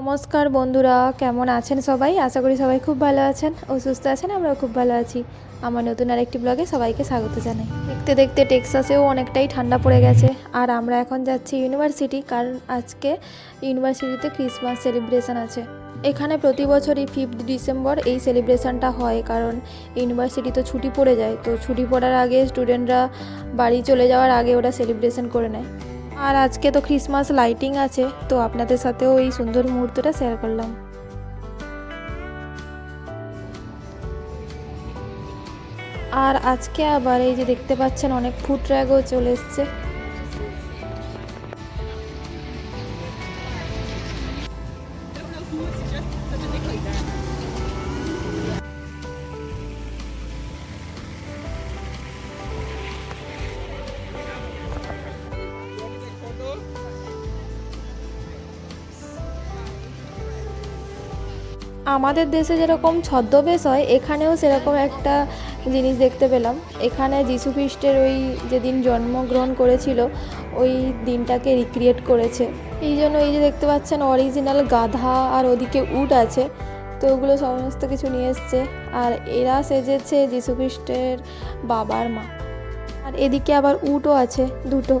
নমস্কার বন্ধুরা, কেমন আছেন সবাই? আশা করি সবাই খুব ভালো আছেন ও সুস্থ আছেন, আমরাও খুব ভালো আছি। আমার নতুন আর একটি ব্লগে সবাইকে স্বাগত জানাই। দেখতে দেখতে টেক্সাসেও অনেকটাই ঠান্ডা পড়ে গেছে। আর আমরা এখন যাচ্ছি ইউনিভার্সিটি, কারণ আজকে ইউনিভার্সিটিতে ক্রিসমাস সেলিব্রেশন আছে। এখানে প্রতি বছরই ফিফথ ডিসেম্বর এই সেলিব্রেশনটা হয়, কারণ ইউনিভার্সিটি তো ছুটি পড়ে যায়। তো ছুটি পড়ার আগে স্টুডেন্টরা বাড়ি চলে যাওয়ার আগে ওরা সেলিব্রেশন করে নেয়। আর আজকে তো ক্রিসমাস লাইটিং আছে, তো আপনাদের সাথেও এই সুন্দর মুহূর্তটা শেয়ার করলাম। আর আজকে আবার এই যে দেখতে পাচ্ছেন, অনেক ফুড ট্র্যাগও চলে এসছে। আমাদের দেশে যেরকম ছদ্মবেশ হয়, এখানেও সেরকম একটা জিনিস দেখতে পেলাম। এখানে যীশু খ্রিস্টের ওই যেদিন জন্মগ্রহণ করেছিল, ওই দিনটাকে রিক্রিয়েট করেছে। এই জন্য এই যে দেখতে পাচ্ছেন অরিজিনাল গাধা আর ওদিকে উট আছে, তো ওগুলো সমস্ত কিছু নিয়ে এসছে। আর এরা সেজেছে যীশু খ্রিস্টের বাবার মা। আর এদিকে আবার উটও আছে, দুটো।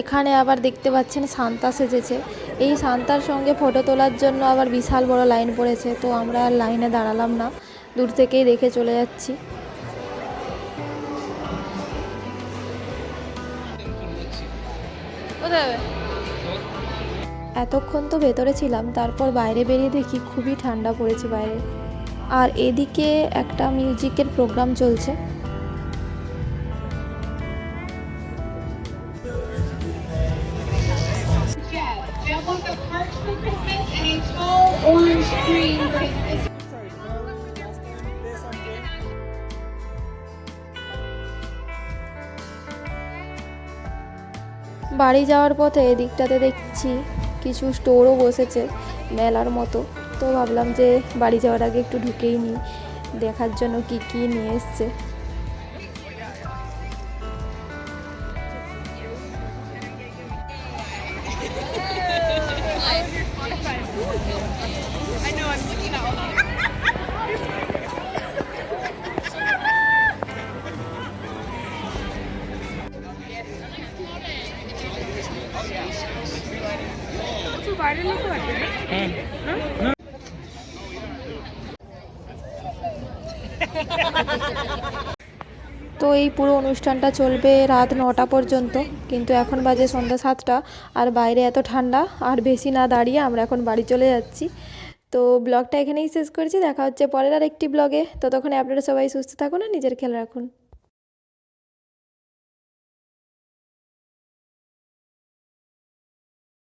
এখানে আবার দেখতে পাচ্ছেন সান্তা সেজেছে। এই সান্তার সঙ্গে ফটো তোলার জন্য আবার বিশাল বড় লাইন পড়েছে তো আমরা আর লাইনে দাঁড়ালাম না। দূর থেকেই দেখে চলে যাচ্ছি। এতক্ষণ তো ভেতরে ছিলাম তারপর বাইরে বেরিয়ে দেখি খুবই ঠান্ডা পড়েছে বাইরে। আর এদিকে একটা মিউজিকের প্রোগ্রাম চলছে। বাড়ি যাওয়ার পথে এদিকটাতে দেখছি কিছু স্টোরও বসেছে মেলার মতো। তো ভাবলাম যে বাড়ি যাওয়ার আগে একটু ঢুকেই নিই, দেখার জন্য কি কি নিয়ে এসছে। তো এই পুরো অনুষ্ঠানটা চলবে রাত নটা পর্যন্ত, কিন্তু এখন বাজে সন্ধ্যা সাতটা, আর বাইরে এত ঠান্ডা, আর বেশি না দাঁড়িয়ে আমরা এখন বাড়ি চলে যাচ্ছি। তো ব্লগটা এখানেই শেষ করছি। দেখা হচ্ছে পরের আর একটি ব্লগে। ততক্ষণে আপনারা সবাই সুস্থ থাকুন আর নিজের খেয়াল রাখুন।